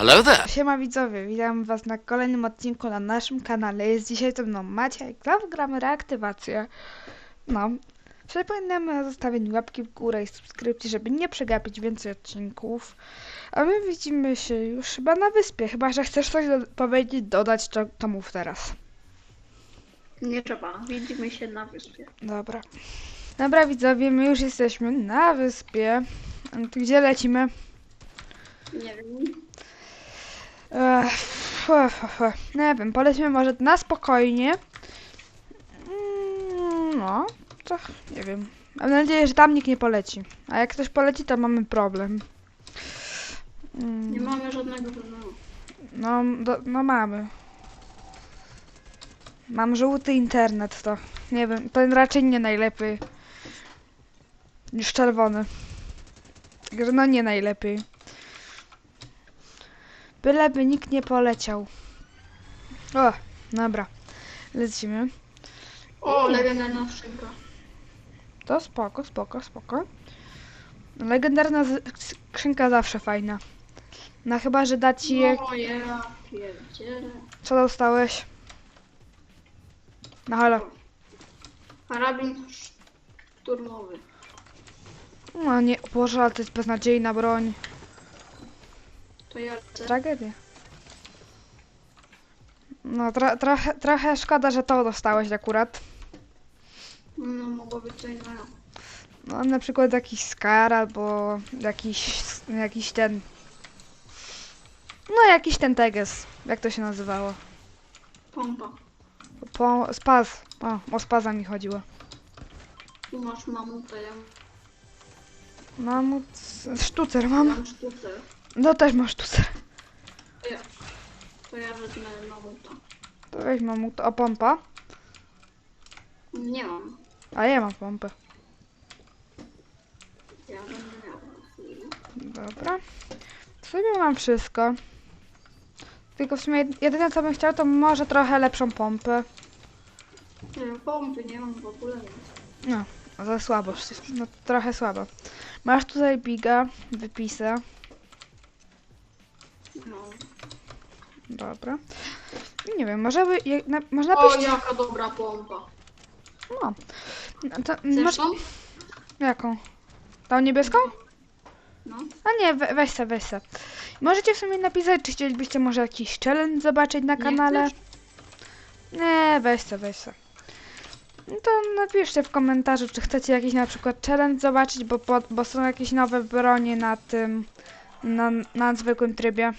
Hello there. Siema widzowie, witam was na kolejnym odcinku na naszym kanale. Jest dzisiaj ze mną Maciek, znowu gramy reaktywację. No, przypominamy o zostawieniu łapki w górę i subskrypcji, żeby nie przegapić więcej odcinków. A my widzimy się już chyba na wyspie, chyba że chcesz coś do powiedzieć, dodać, to, to mów teraz. Nie trzeba, widzimy się na wyspie. Dobra. Dobra widzowie, my już jesteśmy na wyspie. Gdzie lecimy? Nie wiem. Ech. Nie wiem, polećmy może na spokojnie. Mm, No, to nie wiem. Mam nadzieję, że tam nikt nie poleci. A jak ktoś poleci, to mamy problem. Mm, Nie mamy żadnego problemu. No, do, no mamy. Mam żółty internet, to nie wiem, to raczej nie najlepiej. Niż czerwony. Także no nie najlepiej. Byleby nikt nie poleciał. O, dobra. Lecimy. O, legendarna skrzynka. To spoko, spoko, spoko. Legendarna skrzynka zawsze fajna. No chyba, że da ci... je- O, ja pierdzielę. Co dostałeś? No halo. Karabin szturmowy. No nie, Boże, ale to jest beznadziejna broń. To ja. Tragedia. No tro, trochę, trochę szkoda, że to dostałeś akurat. No, mogło być co innego. No na przykład jakiś Scar albo jakiś, jakiś ten... No jakiś ten Teges, jak to się nazywało? Pompa. Po, spaz. O, o spaza mi chodziło. Tu masz mamutę, ja Mam sztucer, mam. mam sztucer. No też masz sztucer. To ja, to ja wezmę mamuta. To weź mam o pompa. Nie mam. A ja mam pompę. Ja będę miał. Dobra. W sumie mam wszystko. Tylko w sumie jedyne co bym chciał to może trochę lepszą pompę. Nie, pompy nie mam w ogóle. No, za słabo. No trochę słabo. Masz tutaj biga, wypisę. Dobra. Nie wiem, może by, je, na, można O, napisz... jaka dobra pompa. No. No To, Chcesz masz, tą? jaką? Tą niebieską? No. A nie, we, weź se, weź se. Możecie w sumie napisać, czy chcielibyście może jakiś challenge zobaczyć na kanale. chcesz? Nie, weź se, weź se. No to napiszcie w komentarzu, czy chcecie jakiś na przykład challenge zobaczyć, bo, bo, bo są jakieś nowe bronie na tym, na, na zwykłym trybie.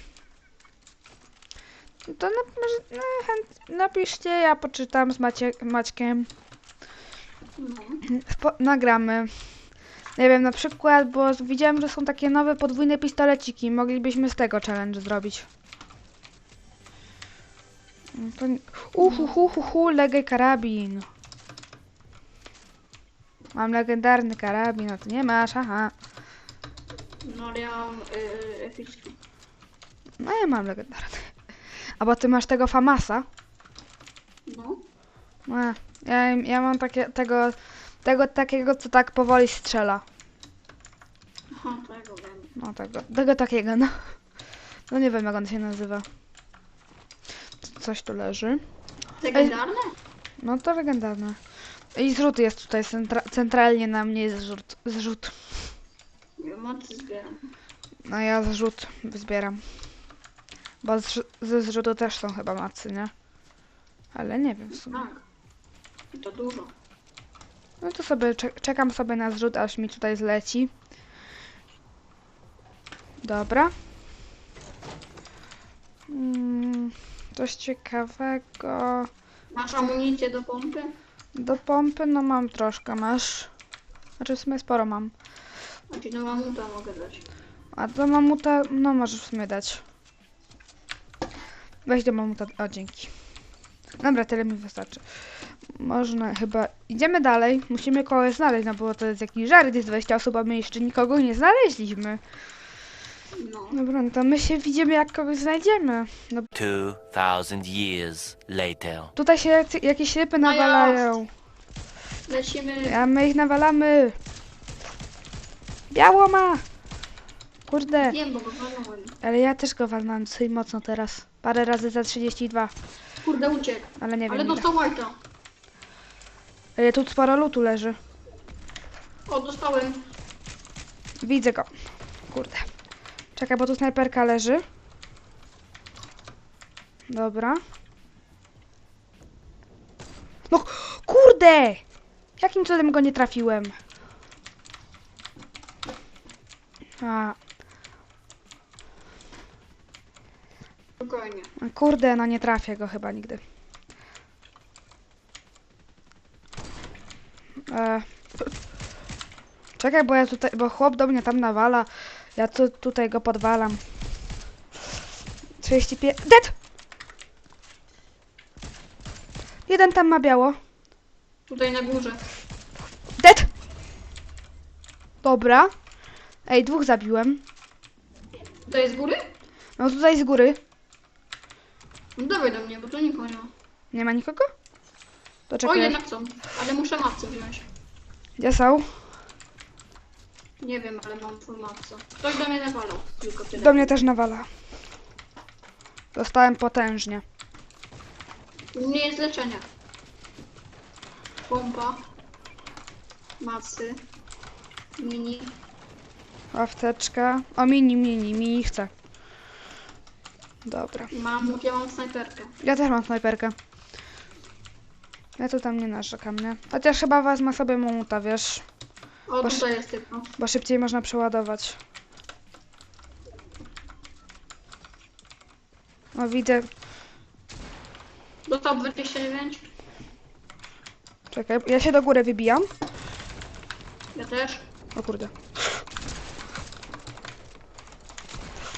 To może, no, chęt, napiszcie, ja poczytam z Macie, Maćkiem. Spo, nagramy. Nie wiem, na przykład, bo widziałem, że są takie nowe podwójne pistoleciki. Moglibyśmy z tego challenge zrobić. To... Uhu, hu, hu, hu, karabin. Mam legendarny karabin, a ty nie masz, aha. No, ale ja mam yy, epicki. No ja mam legendarny. A bo ty masz tego Famasa? No. A, ja, ja mam takie, tego, tego takiego, co tak powoli strzela. Aha, tego wiem. No tego, tego takiego, no. No nie wiem jak on się nazywa. Coś tu leży. Legendarne? No to legendarne. I zrzut jest tutaj, centra centralnie na mnie jest zrzut. zrzut. Ja mocy zbieram. No ja zrzut zbieram. Bo zrz ze zrzutu też są chyba macy, nie? Ale nie wiem w sumie. Tak. I to dużo. No to sobie czek czekam sobie na zrzut, aż mi tutaj zleci. Dobra. Mm, coś ciekawego. Masz amunicję do pompy? Do pompy, no mam troszkę, masz. Znaczy w sumie sporo mam. A ci do mamuta mogę dać. A do mamuta, no możesz w sumie dać. Weź do mamuta, o dzięki. Dobra, tyle mi wystarczy. Można chyba, idziemy dalej, musimy kogoś znaleźć, no bo to jest jakiś żart, jest 20 osób, a my jeszcze nikogo nie znaleźliśmy. No. Dobra, no to my się widzimy jak kogoś znajdziemy. No 2000 years later. tutaj się jakieś rypy nawalają. Lecimy. A my ich nawalamy. Biało ma! Kurde, Wiem, bo go walnąłem. ale ja też go walnąłem dosyć mocno teraz. Parę razy za 32, Kurde, uciekł. ale nie wiem Ale ile. dostał white'a. Ale tu sporo lutu leży. O, dostałem. Widzę go. Kurde. Czekaj, bo tu snajperka leży. Dobra. No, kurde! Jakim cudem go nie trafiłem? A, Spokojnie. kurde, no nie trafię go chyba nigdy. E, czekaj, bo ja tutaj, bo chłop do mnie tam nawala. Ja tu, tutaj go podwalam. 35. Dead! Jeden tam ma biało. Tutaj na górze. Dead! Dobra. Ej, dwóch zabiłem. Tutaj z góry? No tutaj z góry. No dawaj do mnie, bo tu nikogo nie ma. Nie ma nikogo? To O, czekaj. jednak są. Ale muszę mapce wziąć. Gdzie są? Nie wiem, ale mam full mapce. Ktoś do mnie nawalał. Tylko tyle. Do mnie też nawala. Dostałem potężnie. U mnie jest leczenie. Pompa. Macy. Mini. Ławteczka. O, mini, mini, mini chcę. Dobra. Mam, ja mam snajperkę. Ja też mam snajperkę. Ja tu tam nie narzekam, nie? Chociaż chyba wezmę sobie mamuta, wiesz? O, Boż- tutaj jest tylko. Bo szybciej można przeładować. O, widzę. Dostał 29. Czekaj, ja się do góry wybijam. Ja też. O kurde.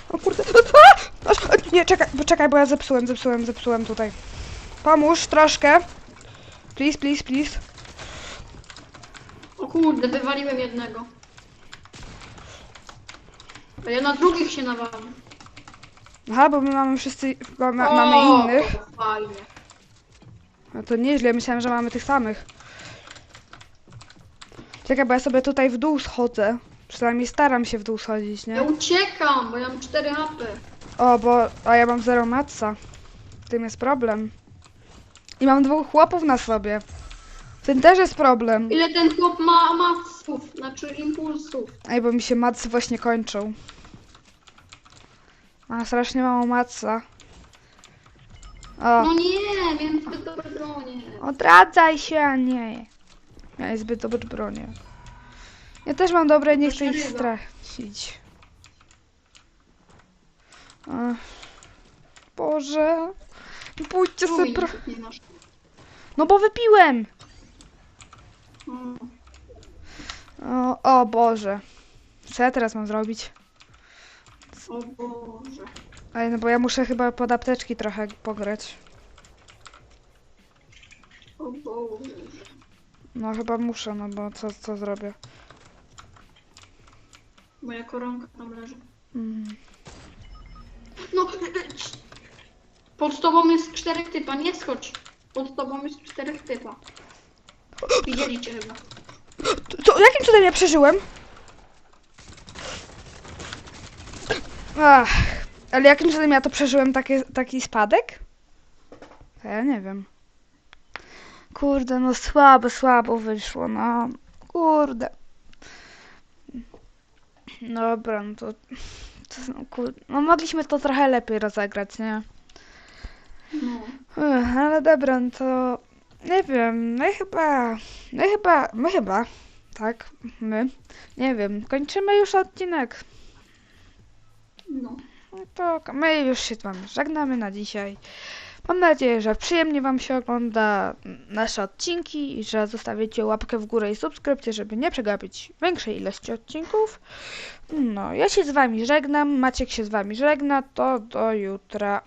O kurde. A! Aż- Nie, czekaj, bo czekaj, bo ja zepsułem, zepsułem, zepsułem tutaj. Pomóż troszkę. Please, please, please. O kurde, wywaliłem jednego. A ja na drugich się nawalam. Aha, bo my mamy wszyscy, ma, ma, O, mamy innych. Fajnie. No to nieźle, myślałem, że mamy tych samych. Czekaj, bo ja sobie tutaj w dół schodzę. Przynajmniej staram się w dół schodzić, Ja nie? uciekam, bo ja mam 4 HP. O, bo... A ja mam zero matca. W tym jest problem. I mam dwóch chłopów na sobie. W tym też jest problem. Ile ten chłop ma maców, znaczy impulsów. Ej, bo mi się macy właśnie kończą. A strasznie mało matca. O, No nie, miałem zbyt dobre bronie. odradzaj się, a nie. Miałeś zbyt dobre bronie. Ja też mam dobre, nie chcę ich stracić. Ach. Boże. Pójdźcie sobie. No bo wypiłem! Mm. O, o Boże. Co ja teraz mam zrobić? O Boże. Ej, no bo ja muszę chyba pod apteczki trochę pograć. O Boże. No chyba muszę, no bo co, co zrobię? Moja koronka tam leży. Mm. No, e, c- pod tobą jest czterech typa, nie skocz. Pod tobą jest czterech typa. Widzieli cię chyba. Co, jakim cudem ja przeżyłem? Ach, ale jakim cudem ja to przeżyłem, taki, taki spadek? To Ja nie wiem. Kurde, no słabo, słabo wyszło, no. Kurde. Dobra, no to... no, kurde, no mogliśmy to trochę lepiej rozegrać, nie? No. Ech, ale dobra, no to nie wiem, my chyba, my chyba, my chyba, tak, my, nie wiem, kończymy już odcinek. No. No to my już się wami żegnamy na dzisiaj. Mam nadzieję, że przyjemnie wam się ogląda nasze odcinki i że zostawicie łapkę w górę i subskrypcję, żeby nie przegapić większej ilości odcinków. No, ja się z wami żegnam, Maciek się z wami żegna, to do jutra.